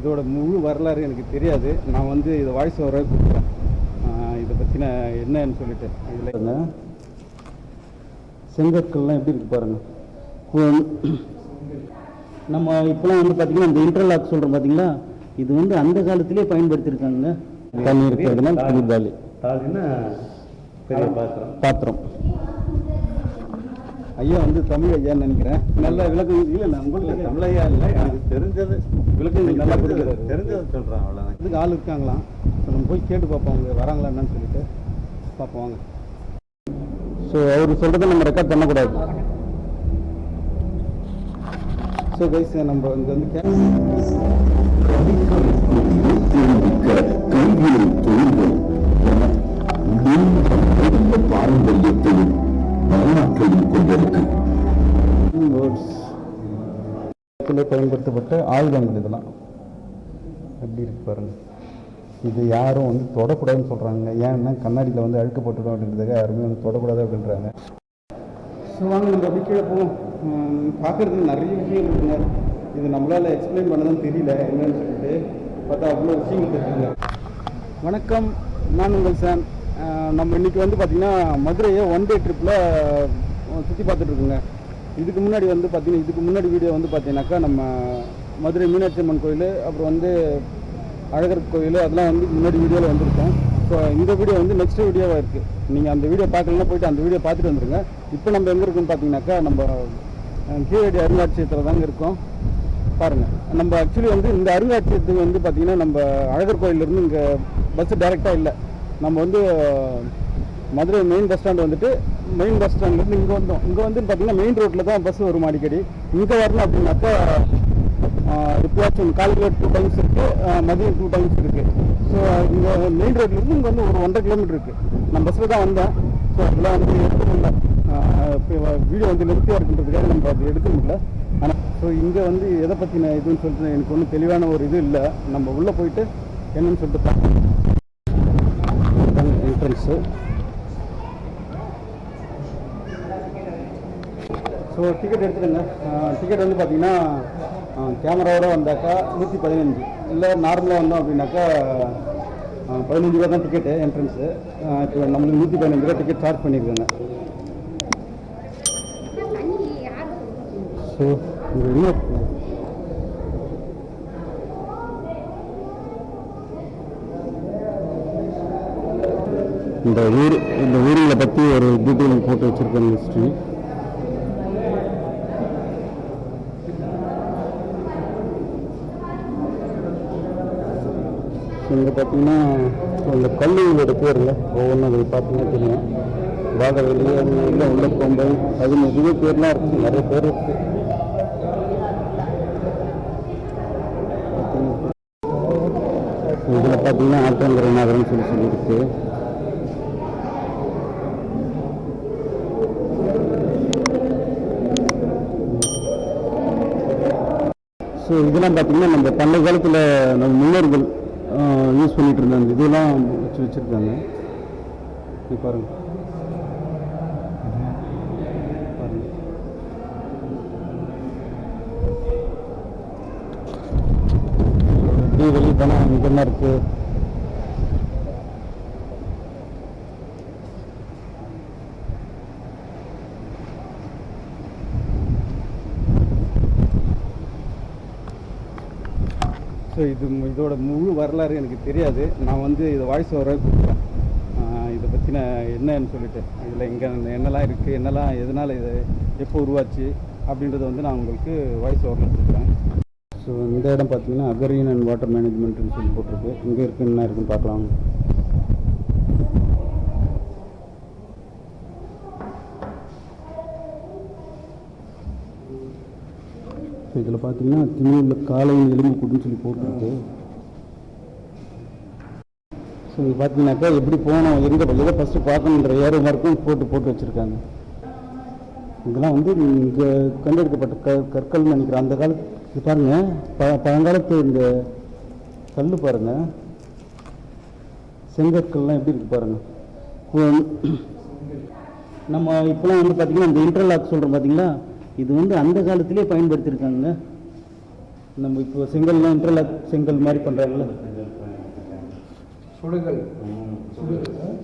இதோட முழு வரலாறு எனக்கு தெரியாது. நான் வந்து இதை வாய்ஸ் வர கொடுக்குறேன். இதை பற்றின என்னன்னு சொல்லிட்டு. இதில் செங்கற்கள்லாம் எப்படி இருக்கு பாருங்க. நம்ம இப்போலாம் வந்து பார்த்தீங்கன்னா இந்த இன்டர்லாக் சொல்கிறோம் பார்த்தீங்களா இது வந்து அந்த காலத்திலே பயன்படுத்தியிருக்காங்க. தண்ணி இருக்கிறதுனால தாலின்னா பெரிய பாத்திரம்? பாத்திரம். ஐயா வந்து தமிழ் ஐயான்னு நினைக்கிறேன். நல்ல விளக்கம் இல்லை இல்லை உங்களுக்கு தமிழையா இல்லை எனக்கு தெரிஞ்சது. விளக்கம் நல்லா தெரிஞ்சது கொடுக்குறாரு. தெரிஞ்சது சொல்கிறேன் அவ்வளோதான் இதுக்கு ஆள் இருக்காங்களாம். ஸோ நம்ம போய் கேட்டு பார்ப்போம் அவங்க வராங்களா என்னன்னு சொல்லிட்டு. பார்ப்போம் வாங்க. ஸோ அவர் சொல்கிறத நம்ம ரெக்கார்ட் பண்ணக்கூடாது. ஸோ கைஸ் நம்ம இங்கே வந்து கே கல்வியை தொழில்கள் என நீண்ட நெடிய பாரம்பரியத்தையும் வரலாற்றையும் கொண்டிருக்கு. பயன்படுத்தப்பட்ட ஆயுதங்கள் இதெல்லாம். எப்படி இருக்கு பாருங்க. இது யாரும் வந்து தொடக்கூடாதுன்னு சொல்கிறாங்க ஏன்னா கண்ணாடியில் வந்து அழுக்கு போட்டுடும் அப்படின்றதுக்காக யாருமே வந்து தொடக்கூடாது அப்படின்றாங்க. ஸோ வாங்க நம்ம அப்படி கீழே போவோம். பார்க்குறதுக்கு நிறைய விஷயம் இருக்குங்க. இது நம்மளால் எக்ஸ்பிளைன் பண்ணதான் தெரியல. என்னன்னு சொல்லிட்டு பார்த்தா அவ்வளோ விஷயங்கள் இருக்குங்க வணக்கம். நான் உங்கள் சான் அஹ் நம்ம இன்றைக்கி வந்து பார்த்திங்கன்னா மதுரையை ஒன் டே ட்ரிப்பில் சுற்றி பார்த்துட்ருக்குங்க. இதுக்கு முன்னாடி வந்து பார்த்திங்கன்னா இதுக்கு முன்னாடி வீடியோ வந்து பார்த்தீங்கன்னாக்கா நம்ம மதுரை மீனாட்சி அம்மன் கோயில் அப்புறம் வந்து அழகர் கோயில் அதெல்லாம் வந்து முன்னாடி வீடியோவில் வந்திருக்கோம். ஸோ இந்த வீடியோ வந்து நெக்ஸ்ட் வீடியோவாக இருக்குது நீங்கள் அந்த வீடியோ பார்க்கலன்னா போயிட்டு அந்த வீடியோ பார்த்துட்டு வந்துருங்க. இப்போ நம்ம எங்கே இருக்குன்னு பார்த்தீங்கன்னாக்கா நம்ம கீழடி அருங்காட்சியகத்தில் தாங்க இருக்கோம். பாருங்கள் நம்ம ஆக்சுவலி வந்து இந்த அருங்காட்சியத்துக்கு வந்து பார்த்திங்கன்னா நம்ம அழகர் கோயிலேருந்து இங்கே பஸ்ஸு டைரெக்டாக இல்லை. நம்ம வந்து மதுரை மெயின் பஸ் ஸ்டாண்ட் வந்துட்டு மெயின் பஸ் ஸ்டாண்ட்லேருந்து இங்கே வந்தோம். இங்கே வந்து பார்த்திங்கன்னா மெயின் ரோட்டில் தான் பஸ் வரும் அடிக்கடி. இங்கே வரணும் அப்படின்னாக்கா ஆஹ், எப்பயாச்சும் காலையில் டூ டைம்ஸ் இருக்குது மதியம் டூ டைம்ஸ் இருக்குது ஸோ இங்கே மெயின் ரோட்லேருந்து இங்கே வந்து ஒரு ஒன்றரை கிலோமீட்டர் இருக்குது நான் பஸ்ஸில் தான் வந்தேன். ஸோ அதெல்லாம் வந்து எடுக்க முடியல வீடியோ வந்து லென்த்தியாக இருக்குன்றதுக்காக நம்ம அது எடுக்க முடியல. ஆனால் ஸோ இங்கே வந்து எதை பற்றின இதுன்னு சொல்லிட்டு எனக்கு ஒன்றும் தெளிவான ஒரு இது இல்லை. நம்ம உள்ளே போயிட்டு என்னன்னு சொல்லிட்டு பார்ப்போம் என்ட்ரன்ஸு ஸோ டிக்கெட் எடுத்துடுங்க டிக்கெட் வந்து பார்த்தீங்கன்னா கேமராவோட வந்தாக்கா நூற்றி பதினஞ்சு. இல்லை நார்மலாக வந்தோம் அப்படின்னாக்கா பதினஞ்சு ரூபா தான் டிக்கெட்டு என்ட்ரன்ஸு இப்போ நம்மளுக்கு நூற்றி பதினஞ்சு ரூபா டிக்கெட் சார்ஜ் பண்ணியிருக்காங்க ஸோ இங்கே இந்த ஊர் இந்த ஊரில் பற்றி ஒரு டீட்டெயில் போட்டு வச்சுருக்கேன் ஹிஸ்ட்ரி இங்கே பார்த்தீங்கன்னா இந்த கல்லூரியோட பேரில் ஒவ்வொன்றும் அதை பார்த்தீங்கன்னா தெரியும். பாகவெளி அந்த இல்லை உள்ள கொம்பை அது நிறைய பேர்லாம் இருக்குது நிறைய பேர் இருக்குது இதில் பார்த்தீங்கன்னா ஆற்றங்கரை நகரம்னு சொல்லி சொல்லியிருக்கு. ஸோ இதெல்லாம் பார்த்தீங்கன்னா நம்ம பண்டைய காலத்தில் நம்ம முன்னோர்கள் யூஸ் பண்ணிட்டு இருந்த அந்த இதெல்லாம் வச்சு வச்சுருக்காங்க. இது பாருங்க. பாருங்க. வெளியே போனால் இங்கே என்ன இருக்குது ஸோ இது இதோட முழு வரலாறு எனக்கு தெரியாது. நான் வந்து இதை வாய்ஸ் வர கொடுக்குறேன் இதை பற்றின என்னன்னு சொல்லிட்டு. இதில் இங்கே என்னெல்லாம் இருக்குது என்னெல்லாம் எதனால் இது எப்போ உருவாச்சு அப்படின்றத வந்து நான் உங்களுக்கு வாய்ஸ் ஓவரில் கொடுக்குறேன் ஸோ இந்த இடம் பார்த்தீங்கன்னா அகரியன் அண்ட் வாட்டர் மேனேஜ்மெண்ட்னு சொல்லி போட்டிருக்கு. இங்கே இருக்குன்னு என்ன இருக்குன்னு பார்க்கலாம். இப்போ இதில் பார்த்தீங்கன்னா திமிழில் காலையில் எலும்பு கூட்டுன்னு சொல்லி போட்டிருக்கு. ஸோ இது பார்த்தீங்கன்னாக்கா எப்படி போகணும் எங்கே எதை ஃபஸ்ட்டு பார்க்கணுன்ற ஏரோ மார்க்கும் போட்டு போட்டு வச்சுருக்காங்க. இதெல்லாம் வந்து இங்கே கண்டெடுக்கப்பட்ட க கற்கள்னு நினைக்கிறேன். அந்த காலத்து இது பாருங்கள் ப பழங்காலத்து இந்த கல் பாருங்க. செங்கற்கள்லாம் எப்படி இருக்குது பாருங்கள் நம்ம இப்போலாம் வந்து பார்த்தீங்கன்னா இந்த இன்டர்லாக் சொல்கிறோம் பார்த்தீங்களா இது வந்து அந்த காலத்திலே பயன்படுத்தியிருக்காங்க. நம்ம இப்போ செங்கல்லாம் இன்டர்லாக் செங்கல் மாதிரி பண்ணுறாங்கல்ல சுடுகள்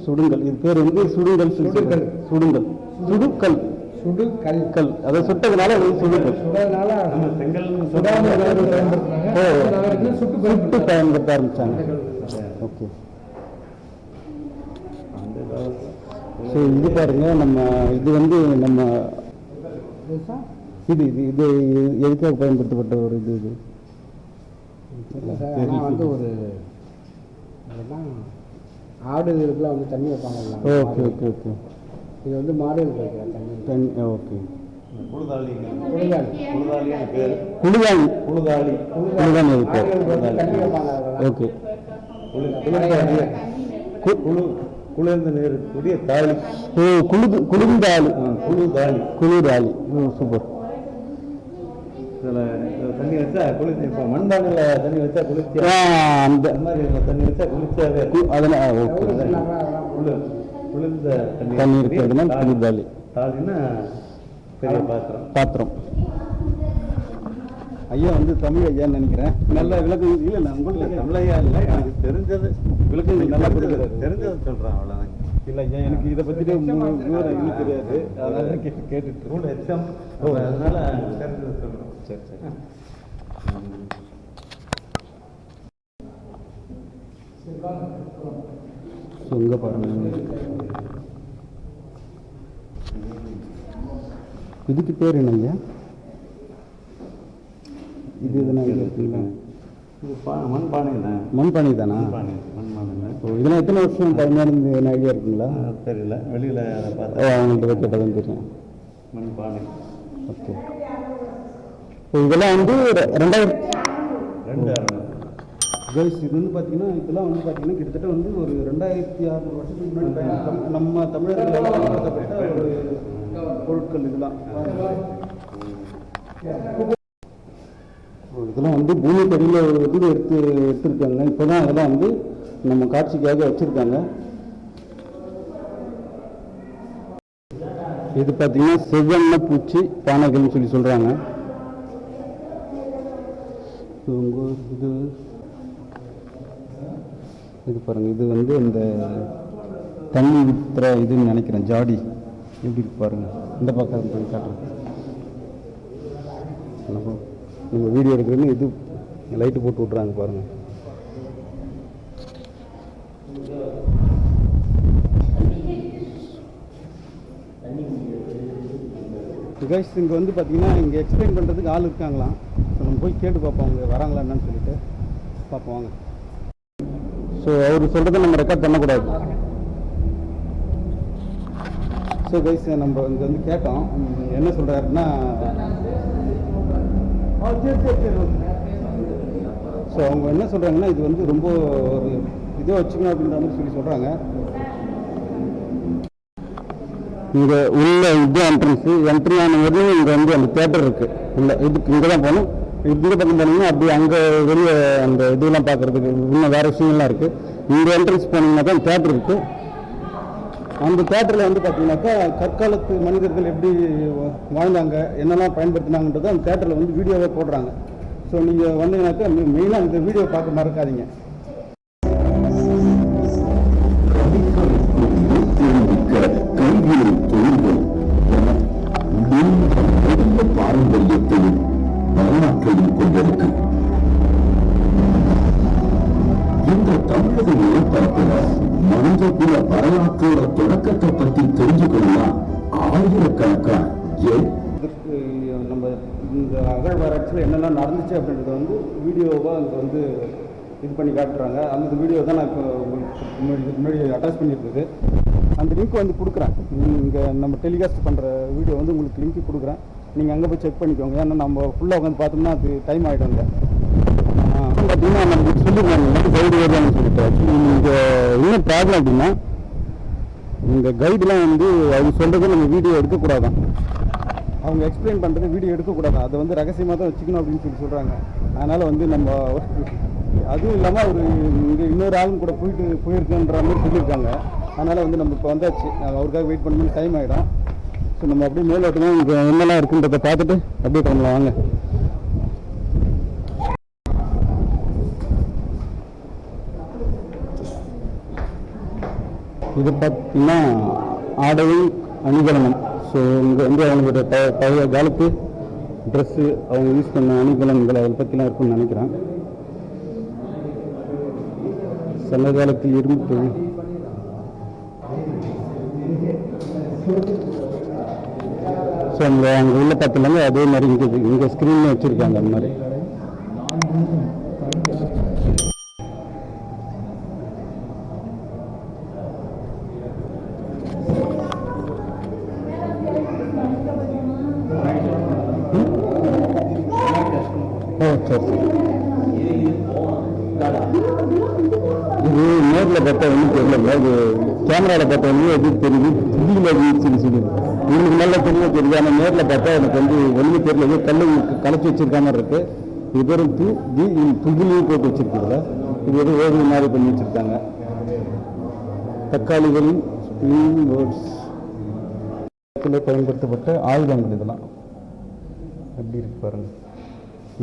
சுடுங்கல் இது பேர் வந்து சுடுங்கல் சுடுகல். சுடுங்கல் சுடுக்கல் சுடுகல். கல். அதை சுட்டதுனால அது சுடுங்கல் சுடனால நம்ம செங்கல் சுட்டு பயன்படுத்த ஆரம்பிச்சாங்க. ஓகே. ஸோ இது பாருங்க. நம்ம இது வந்து நம்ம இது இது இது எதுக்காக பயன்படுத்தப்பட்ட ஒரு இது இது? வந்து ஒரு ஆடுகளுக்குலாம் வந்து தண்ணி வைப்பாங்கல்ல ஓகே ஓகே ஓகே. இது வந்து மாடுகளுக்கு வைக்கிற தண்ணி தண்ணி ஓகே. வந்து தண்ணி வைப்பாங்க அதெல்லாம். ஓகே. குளி குளிர்ந்த நீர் தாளி ஓ குளிது குளிர்ந்தாளி ஆ, புழுதாளி குளிராளி ஓ சூப்பர். இதில் தண்ணி வச்சா குளிர்ச்சி இப்போ மண்பானையில் தண்ணி வச்சா குளிர்ச்சியா? ஆ அந்த அந்த மாதிரி தண்ணி வச்சா குளிர்ச்சியாவே? இருக்கும். அதெல்லாம் ஓகே. குளிர் குளிர்ந்த தண்ணி. தண்ணி இருக்கிறதுனா தாளி. குளிர்தாளி தாளின்னா பெரிய பாத்திரம். பாத்திரம். ஐயா வந்து தமிழ் ஐயான்னு நினைக்கிறேன். நல்ல விளக்கம் இல்லை இல்லை உங்களுக்கு தமிழையா இல்லை எனக்கு தெரிஞ்சது. விளக்கங்கள் நல்லா கொடுக்குறாரு. தெரிஞ்சதை சொல்கிறேன் இல்லை ஐயா எனக்கு இதை பற்றிட்டு விவரம் இன்னும் தெரியாது. அதனால கேட்டு கேட்டுட்டு எக்ஸாம் ஓ. அதனால தெரிஞ்சதை சொல்கிறோம் சரி சரி. ஸோ இங்கே பாருங்க. இதுக்கு பேர் என்ன ஐயா இது எதுனா இருக்குங்களா இது பா மண் பானை தான்? மண்பானை தானா. ஓ இதெல்லாம் எத்தனை வருஷம் பழமையான என்ன ஐடியா இருக்குங்களா? தெரியல. வெளியில் ஓ பார்த்தா அவங்கள்ட்ட கேட்டதான் தெரியும். மண் பானை ஓகே. ஸோ இதெல்லாம் வந்து ரெண்டாயிரத்தி ரெண்டு அரை கைஸ் இது வந்து பார்த்தீங்கன்னா இதெல்லாம் வந்து பார்த்தீங்கன்னா கிட்டத்தட்ட வந்து ஒரு ரெண்டாயிரத்தி அறுநூறு வருஷத்துக்கு முன்னாடி நம்ம பயன்படுத்தப்பட்ட ஒரு பொருட்கள் இதெல்லாம். இதெல்லாம் வந்து பூமி கடியில் எடுத்து எடுத்திருக்காங்க. இப்போ தான் அதெல்லாம் வந்து நம்ம காட்சிக்காக வச்சுருக்காங்க. இது பார்த்தீங்கன்னா செவ்வண்ண பூச்சி பானைகள்னு சொல்லி சொல்கிறாங்க இது இது பாருங்க இது வந்து இந்த தண்ணி வித்துற இதுன்னு நினைக்கிறேன் ஜாடி. எப்படி இருக்கு பாருங்க. இந்த பக்கம் போய் காட்டுறேன் நம்ம வீடியோ எடுக்கிறேன்னு இது லைட்டு போட்டு விட்றாங்க பாருங்கள் கைஸ் இங்கே வந்து பார்த்தீங்கன்னா இங்கே எக்ஸ்பிளைன் பண்ணுறதுக்கு ஆள் இருக்காங்களாம். ஸோ நம்ம போய் கேட்டு பார்ப்போம் அவங்க வராங்களா என்னன்னு சொல்லிட்டு. பார்ப்போம் வாங்க. ஸோ அவர் சொல்கிறத நம்ம ரெக்கார்ட் பண்ணக்கூடாது. ஸோ கைஸ் நம்ம இங்கே வந்து கேட்டோம். என்ன சொல்கிறாருன்னா ஸோ அவங்க என்ன சொல்கிறாங்கன்னா இது வந்து ரொம்ப ஒரு இதோ வச்சுக்கணும் அப்படின்ற மாதிரி சொல்லி சொல்கிறாங்க இங்கே உள்ள இது என்ட்ரன்ஸு என்ட்ரி ஆன வரையும் இங்கே வந்து அந்த தேட்டர் இருக்குது இல்லை இதுக்கு இங்கே தான் போகணும். இந்த பக்கம் போனீங்கன்னா அப்படி அங்கே வெளியே அந்த இதெல்லாம் பார்க்குறதுக்கு இன்னும் வேறு விஷயங்கள்லாம் இருக்குது இந்த என்ட்ரன்ஸ் போனீங்கன்னா தான் தேட்டர் இருக்குது அந்த தேட்டரில் வந்து பார்த்தீங்கன்னாக்கா கற்காலத்து மனிதர்கள் எப்படி வாழ்ந்தாங்க என்னெல்லாம் பயன்படுத்தினாங்கன்றதை அந்த தேட்டரில் வந்து வீடியோவே போடுறாங்க. ஸோ நீங்கள் வந்தீங்கன்னாக்கா மெயினாக இந்த வீடியோ பார்க்க மறக்காதீங்க. தெரிஞ்சுக்கணும்னா ஆயிரக்கணக்கான ஏன்? நம்ம இந்த அகழ்வாராய்ச்சியில் என்னென்ன நடந்துச்சு அப்படின்றத வந்து வீடியோவாக அங்கே வந்து இது பண்ணி காட்டுறாங்க. அந்த வீடியோ தான் நான் இப்போ உங்களுக்கு முன்னாடி முன்னாடி அட்டாச் பண்ணியிருந்தது. அந்த லிங்க் வந்து கொடுக்குறேன். இங்கே நம்ம டெலிகாஸ்ட் பண்ணுற வீடியோ வந்து உங்களுக்கு லிங்க் கொடுக்குறேன். நீங்கள் அங்கே போய் செக் பண்ணிக்கோங்க. ஏன்னா நம்ம ஃபுல்லாக உட்காந்து பார்த்தோம்னா அது டைம் ஆகிடுங்க பார்த்தீங்கன்னா நம்ம சொல்லியிருந்தாங்க சொல்லிட்டு. ஆக்சுவலி இங்கே என்ன ப்ராப்ளம் அப்படின்னா இந்த கைடுலாம் வந்து அவங்க சொல்கிறது நம்ம வீடியோ எடுக்கக்கூடாதான். அவங்க எக்ஸ்பிளைன் பண்ணுறது வீடியோ எடுக்கக்கூடாது அதை வந்து ரகசியமாக தான் வச்சுக்கணும் அப்படின்னு சொல்லி சொல்கிறாங்க அதனால் வந்து நம்ம அதுவும் இல்லாமல் ஒரு இங்கே இன்னொரு ஆளும் கூட போயிட்டு போயிருக்குன்ற மாதிரி சொல்லியிருக்காங்க. அதனால் வந்து நம்ம இப்போ வந்தாச்சு. நாங்கள் அவருக்காக வெயிட் பண்ணணும் டைம் ஆகிடும் ஸோ நம்ம அப்படியே மேலோட்டமாக இங்கே என்னெல்லாம் இருக்குன்றதை பார்த்துட்டு அப்படியே பண்ணலாம் வாங்க. இது பார்த்தீங்கன்னா ஆடையும் அணிகலனம். ஸோ இங்கே வந்து அவங்களோட ப பழைய காலத்து ட்ரெஸ்ஸு அவங்க யூஸ் பண்ண அணிகலன்கள் அதை பற்றிலாம் இருக்குன்னு நினைக்கிறேன். சங்க காலத்தில் இருந்து ஸோ அங்கே அங்கே உள்ள பார்த்துலாங்க அதே மாதிரி இங்கே இங்கே ஸ்க்ரீனில் வச்சுருக்காங்க அந்த மாதிரி. பேரும் தூ தி துகிலையும் போட்டு வச்சிருக்குதுல இது எதுவும் ஓவியம் மாதிரி பண்ணி வச்சுருக்காங்க. தக்காளிகளின் ஸ்பிரிங் வேர்ட்ஸ் பயன்படுத்தப்பட்ட ஆயுதங்கள் இதெல்லாம். எப்படி இருக்கு பாருங்க.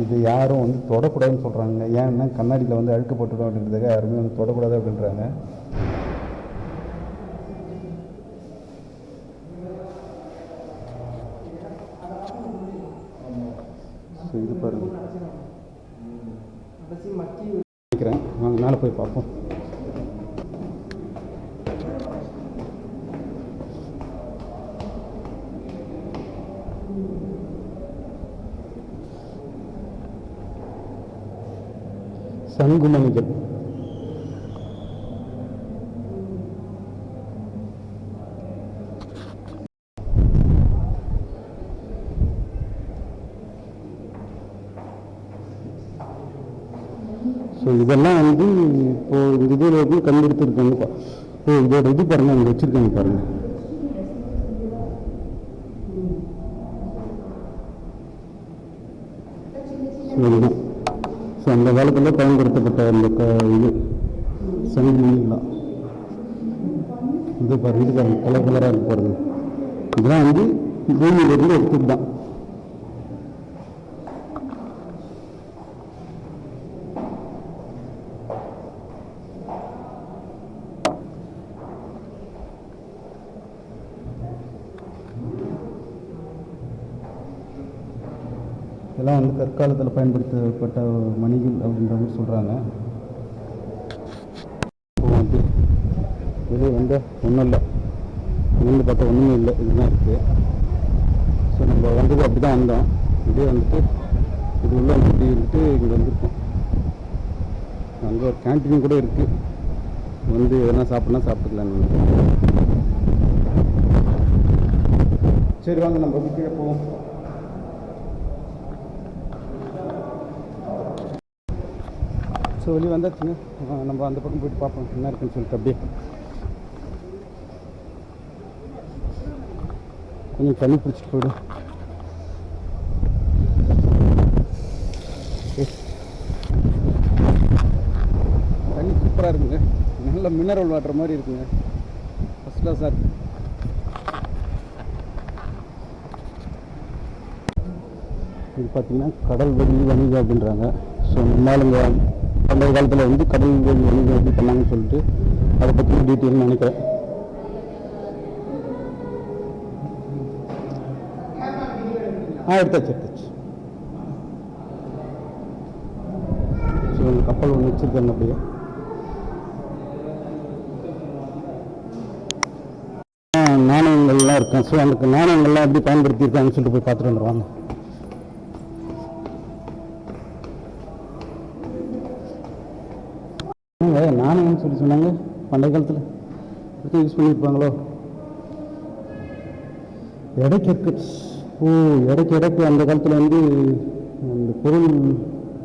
இது யாரும் வந்து தொடக்கூடாதுன்னு சொல்கிறாங்க ஏன்னா கண்ணாடியில் வந்து அழுக்கப்பட்டுடும் அப்படின்றதுக்காக யாருமே வந்து தொடக்கூடாது அப்படின்றாங்க ஸோ இது பாருங்க நினைக்கிறேன் வாங்க மேலே போய் பார்ப்போம் சங்குமணிகள். ஸோ இதெல்லாம் வந்து இப்போ இந்த இதில் வந்து கண்டெடுத்துருக்காங்க பா- ஓ இதோட இது பாருங்க அங்கே வச்சுருக்காங்க பாருங்க. இதுதான் ஸோ அந்த காலத்தில் பயன்படுத்தப்பட்ட அந்த க இது. சங்கிலாம் இது பாருங்க இது பாருங்க கலர் கலராக இருக்கு பாருங்க. இதெல்லாம் வந்து பூமியிலிருந்து எடுத்துட்டு தான் இதெல்லாம் வந்து கற்காலத்தில் பயன்படுத்தப்பட்ட மணிகள் அப்படின்ற மாதிரி சொல்கிறாங்க வந்து இது வந்து ஒன்றும் இல்லை. இருந்து பார்த்தா ஒன்றுமே இல்லை. இதுதான் இருக்குது ஸோ நம்ம வந்தது அப்படி தான் வந்தோம். இதே வந்துட்டு இது உள்ள இப்படி வந்துட்டு இங்கே வந்திருக்கோம். அங்கே ஒரு கேன்டீன் கூட இருக்குது வந்து எதனா சாப்பிட்னா சாப்பிட்டுக்கலாம் நீங்க. சரி வாங்க நம்ம வந்து கீழே போவோம். ஸோ வெளியே வந்தாச்சுங்க நம்ம அந்த பக்கம் போயிட்டு பார்ப்போம் என்ன இருக்குன்னு சொல்லிட்டு அப்படியே. கொஞ்சம் தண்ணி பிடிச்சிட்டு போய்டும் தண்ணி சூப்பராக இருக்குங்க. நல்ல மினரல் வாட்டர் மாதிரி இருக்குங்க. ஃபஸ்ட் கிளாஸாக இருக்கு. இது பார்த்தீங்கன்னா கடல் வழி வணிகம் அப்படின்றாங்க. ஸோ நம்மளுங்க பண்டைய காலத்தில் வந்து கடல் வணிகம் எப்படி பண்ணாங்கன்னு சொல்லிட்டு அதை பற்றி டீட்டெயில் நினைக்கிறேன். ஆ எடுத்தாச்சு எடுத்தாச்சு ஸோ கப்பல் ஒன்று வச்சுருக்காங்க அப்படியே ஆ, நாணயங்கள்லாம் இருக்கும் ஸோ அந்த நாணயங்கள்லாம் எப்படி பயன்படுத்தியிருக்காங்கன்னு சொல்லிட்டு போய் பார்த்துட்டு வந்துடுவாங்க ஏங்க, நாணயம்னு சொல்லி சொன்னாங்க? பண்டைய காலத்தில் எடுத்து யூஸ் பண்ணியிருப்பாங்களோ எடைக்கு ஓ எடைக்கு எடைக்கு அந்த காலத்தில் வந்து அந்த பொருள்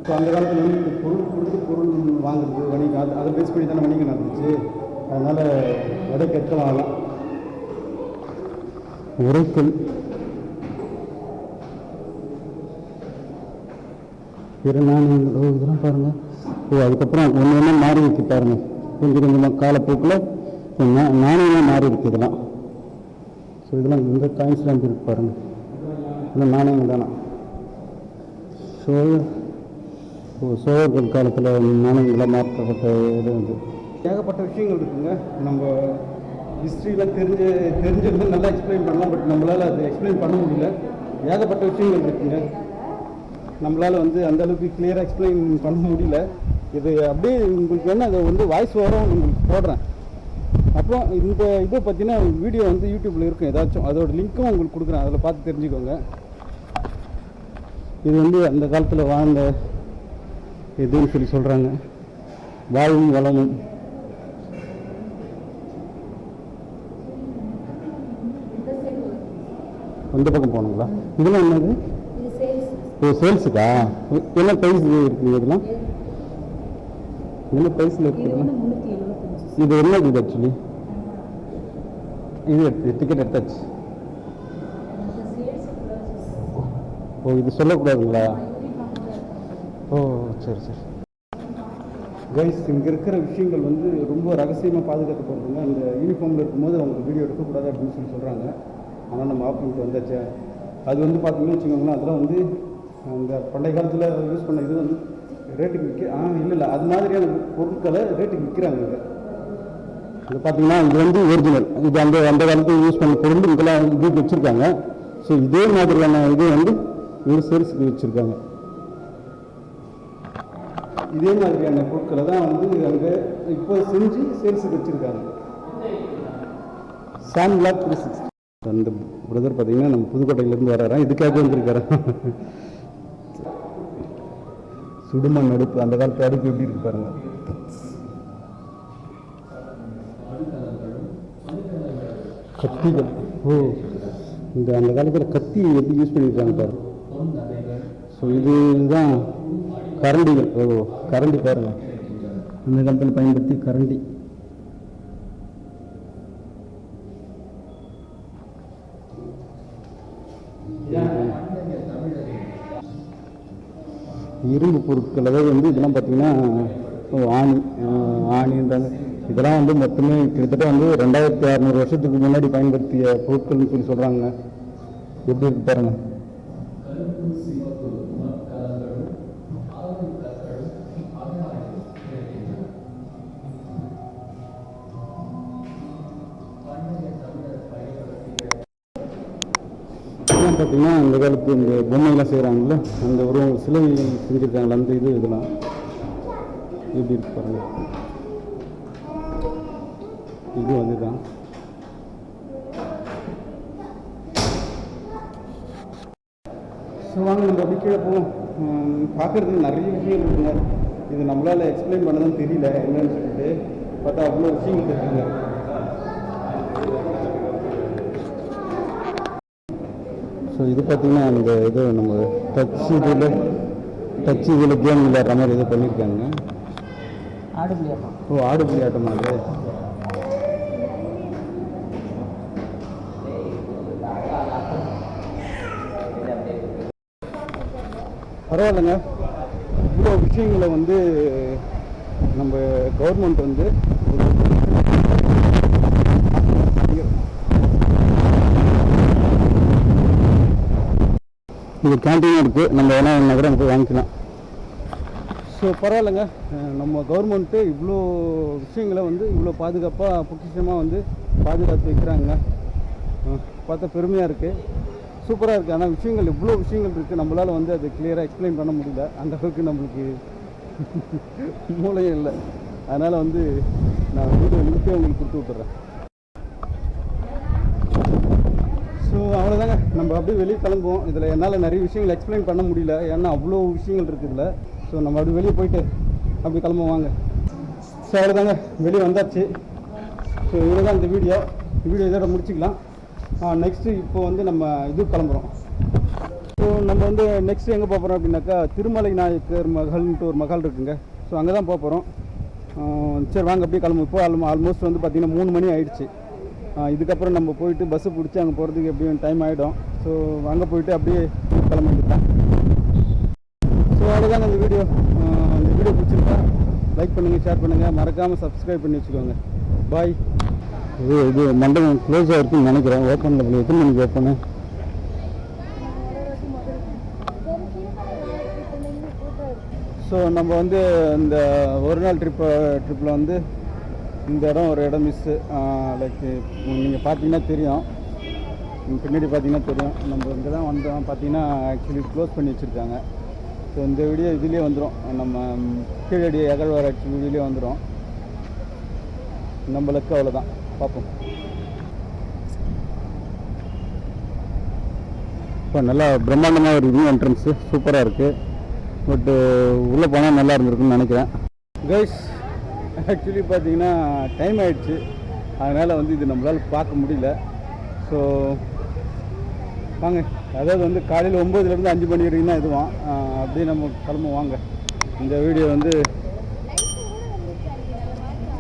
ஸோ அந்த காலத்தில் வந்து இந்த பொருள் கொடுத்து பொருள் வாங்குறது வணிகம் அது அதை பேஸ் பண்ணி தானே வணிகம் நடந்துச்சு. அதனால் எடைக்கு எட்ட வாங்கலாம். உரைக்கல். பிற நாணயங்கள் இதெல்லாம் பாருங்கள் ஸோ அதுக்கப்புறம் ஒன்று ஒன்றா மாறி இருக்கு பாருங்க. கொஞ்சம் கொஞ்சமாக காலப்போக்கில் நாணயமாக மாறி இருக்குது இதெல்லாம். ஸோ இதெல்லாம் இந்த காயின்ஸ்லாம் இருக்கு பாருங்கள் இந்த நாணயம் தானே? சோழ சோழர்கள் காலத்தில் நாணயங்களாக மாற்றப்பட்ட இது வந்து. ஏகப்பட்ட விஷயங்கள் இருக்குங்க. நம்ம ஹிஸ்ட்ரியில் தெரிஞ்சு தெரிஞ்சிருந்து நல்லா எக்ஸ்பிளைன் பண்ணலாம் பட் நம்மளால் அதை எக்ஸ்பிளைன் பண்ண முடியல. ஏகப்பட்ட விஷயங்கள் இருக்குங்க. நம்மளால் வந்து அந்தளவுக்கு கிளியராக எக்ஸ்பிளைன் பண்ண முடியல. இது அப்படியே உங்களுக்கு வேணால் அதை வந்து வாய்ஸ் வரும் உங்களுக்கு போடுறேன். அப்புறம் இந்த இதை பற்றின வீடியோ வந்து யூடியூப்பில் இருக்கும் ஏதாச்சும். அதோட லிங்க்கும் உங்களுக்கு கொடுக்குறேன். அதில் பார்த்து தெரிஞ்சுக்கோங்க. இது வந்து அந்த காலத்தில் வாழ்ந்த எதுன்னு சொல்லி சொல்கிறாங்க வாழும் வளமும். அந்த பக்கம் போகணுங்களா? இதெல்லாம் என்னது? ஓ சேல்ஸுக்கா என்ன ப்ரைஸ் இருக்குது இதெல்லாம்? என்ன ப்ரைஸில் எழுபத்தஞ்சு இது என்ன இது ஆக்சுவலி இது எடுத்து டிக்கெட் எடுத்தாச்சு. ஓ இது சொல்லக்கூடாதுங்களா? ஓ சரி சரி. கைஸ் இங்கே இருக்கிற விஷயங்கள் வந்து ரொம்ப ரகசியமாக பாதுகாக்கப்படுதுங்க அந்த யூனிஃபார்மில் இருக்கும்போது அவங்க வீடியோ எடுக்கக்கூடாது அப்படின்னு சொல்லி சொல்கிறாங்க ஆனால் நம்ம ஆஃப் பண்ணிட்டு வந்தாச்சு? அது வந்து பார்த்தீங்கன்னு வச்சுக்கோங்களேன் அதெல்லாம் வந்து அந்த பண்டைய காலத்தில் யூஸ் பண்ண இது வந்து ரேட்டுக்கு விற்க ஆ இல்லை இல்லை அது மாதிரியான பொருட்களை ரேட்டுக்கு விற்கிறாங்க இங்கே. இது பார்த்தீங்கன்னா இது வந்து ஒரிஜினல் இது அந்த அந்த காலத்தில் யூஸ் பண்ண பொருள் இதெல்லாம் இது வச்சுருக்காங்க. ஸோ இதே மாதிரியான இது வந்து இவர் சேல்ஸுக்கு வச்சுருக்காங்க. இதே மாதிரியான பொருட்களை தான் வந்து அங்கே இப்போ செஞ்சு சேல்ஸுக்கு வச்சுருக்காங்க. சாம் லாக் த்ரீ சிக்ஸ்டி அந்த பிரதர் பார்த்தீங்கன்னா நம்ம புதுக்கோட்டையிலேருந்து வராராம் இதுக்காக வந்திருக்காரு சுடுமண் அடுப்பு அந்த காலத்து அடுப்பு எப்படி இருக்கு பாருங்க. கத்திகள். ஓ இந்த அந்த காலத்தில் கத்தி எப்படி யூஸ் பண்ணியிருக்காங்க பாரு. ஸோ இதுதான் கரண்டிகள். ஓ கரண்டி பாருங்க. அந்த காலத்தில் பயன்படுத்தி கரண்டி. இரும்பு பொருட்கள் அதாவது வந்து இதெல்லாம் பார்த்தீங்கன்னா ஆணி ஆணின்றாங்க இதெல்லாம் வந்து மொத்தமே கிட்டத்தட்ட வந்து ரெண்டாயிரத்தி அறநூறு வருஷத்துக்கு முன்னாடி பயன்படுத்திய பொருட்கள்னு சொல்லி சொல்கிறாங்க எப்படி இருக்கு பாருங்கள் பார்த்தீங்கன்னா இந்த காலத்து இந்த பொம்மைலாம் செய்கிறாங்கல்ல அந்த ஒரு சிலை செஞ்சுருக்காங்களா அந்த இது இதெல்லாம். எப்படி இருக்கு பாருங்க. இது அதுதான். ஸோ வாங்க நம்ம அப்படி கீழே போவோம். பார்க்குறதுக்கு நிறைய விஷயம் இருக்குங்க. இது நம்மளால் எக்ஸ்பிளைன் பண்ணதான் தெரியல என்னன்னு சொல்லிட்டு. பார்த்தா அவ்வளோ விஷயங்கள் இருக்குங்க ஸோ இது பார்த்தீங்கன்னா அந்த இது நம்ம டச் இதில் டச் இதில் கேம் விளையாடுற மாதிரி இது பண்ணியிருக்காங்க ஆடு விளையாட்டம் ஓ ஆடு விளையாட்டம் அது பரவாயில்லைங்க. இவ்வளோ விஷயங்களை வந்து நம்ம கவர்மெண்ட் வந்து இது கேன்டீன் இருக்குது நம்ம வேணா என்ன கூட போய் வாங்கிக்கலாம். ஸோ பரவாயில்லைங்க. நம்ம கவர்மெண்ட்டு இவ்வளோ விஷயங்களை வந்து இவ்வளோ பாதுகாப்பாக பொக்கிஷமாக வந்து பாதுகாத்து வைக்கிறாங்க. பார்த்தா பெருமையாக இருக்குது சூப்பராக இருக்குது ஆனால் விஷயங்கள் இவ்வளோ விஷயங்கள் இருக்குது நம்மளால் வந்து அது கிளியராக எக்ஸ்பிளைன் பண்ண முடியல. அந்த அளவுக்கு நம்மளுக்கு மூளையும் இல்லை. அதனால் வந்து நான் வீடியோ லிங்க்கே உங்களுக்கு கொடுத்து விட்டுறேன் ஸோ அவ்வளோதாங்க நம்ம அப்படியே வெளியே கிளம்புவோம். இதில் என்னால் நிறைய விஷயங்கள் எக்ஸ்பிளைன் பண்ண முடியல. ஏன்னா அவ்வளோ விஷயங்கள் இருக்குது இதில். ஸோ நம்ம அப்படி வெளியே போயிட்டு அப்படி கிளம்புவாங்க வாங்க. ஸோ அவ்வளோதாங்க வெளியே வந்தாச்சு. ஸோ இவ்வளோ தான் இந்த வீடியோ வீடியோ இதோட முடிச்சுக்கலாம். நெக்ஸ்ட்டு இப்போ வந்து நம்ம இது கிளம்புறோம். ஸோ நம்ம வந்து நெக்ஸ்ட் எங்கே போகிறோம் அப்படின்னாக்கா திருமலை நாயக்கர் மகள்ன்ட்டு ஒரு மகள் இருக்குங்க. ஸோ அங்கே தான் போகிறோம் சரி வாங்க அப்படியே கிளம்பு இப்போ ஆல்மோஸ்ட் வந்து பார்த்திங்கன்னா மூணு மணி ஆயிடுச்சு. இதுக்கப்புறம் நம்ம போயிட்டு பஸ்ஸு பிடிச்சி அங்கே போகிறதுக்கு எப்படியும் டைம் ஆகிடும் ஸோ அங்கே போயிட்டு அப்படியே கிளம்பிட்டேன் ஸோ அவ்வளோதாங்க இந்த வீடியோ இந்த வீடியோ பிடிச்சிருக்கா லைக் பண்ணுங்கள் ஷேர் பண்ணுங்கள் மறக்காமல் சப்ஸ்கிரைப் பண்ணி வச்சுக்கோங்க. பாய் இது இது மண்டபம் க்ளோஸ் ஆகிருக்குன்னு நினைக்கிறேன். ஓப்பனில் பண்ணி எத்தனை மணிக்கு ஓப்பனு ஸோ நம்ம வந்து இந்த ஒரு நாள் ட்ரிப்பு ட்ரிப்பில் வந்து இந்த இடம் ஒரு இடம் மிஸ்ஸு லைக் நீங்கள் பார்த்தீங்கன்னா தெரியும். பின்னாடி பார்த்தீங்கன்னா தெரியும். நம்ம இங்கே தான் வந்தோம். பார்த்தீங்கன்னா ஆக்சுவலி க்ளோஸ் பண்ணி வச்சுருக்காங்க. ஸோ இந்த வீடியோ இதுலேயே வந்துடும் நம்ம ம், கீழடி அகழ்வாராய்ச்சி வீடியோலேயே வந்துடும் நம்மளுக்கு அவ்வளோதான் பார்ப்போம். இப்போ நல்லா பிரம்மாண்டமாக ஒரு நியூ என்ட்ரன்ஸு சூப்பராக இருக்குது பட்டு உள்ளே போனால் நல்லா இருந்திருக்குன்னு நினைக்கிறேன். கைஸ் ஆக்சுவலி பார்த்தீங்கன்னா டைம் ஆகிடுச்சு அதனால் வந்து இது நம்மளால் பார்க்க முடியல. ஸோ வாங்க. அதாவது வந்து காலையில் ஒம்போதுலேருந்து அஞ்சு மணி வரைக்கும் தான் இதுவான் அப்படியே நம்ம கிளம்புவோம். வாங்க. இந்த வீடியோ வந்து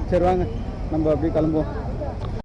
சரி வாங்க. நம்ம அப்படியே கிளம்புவோம்.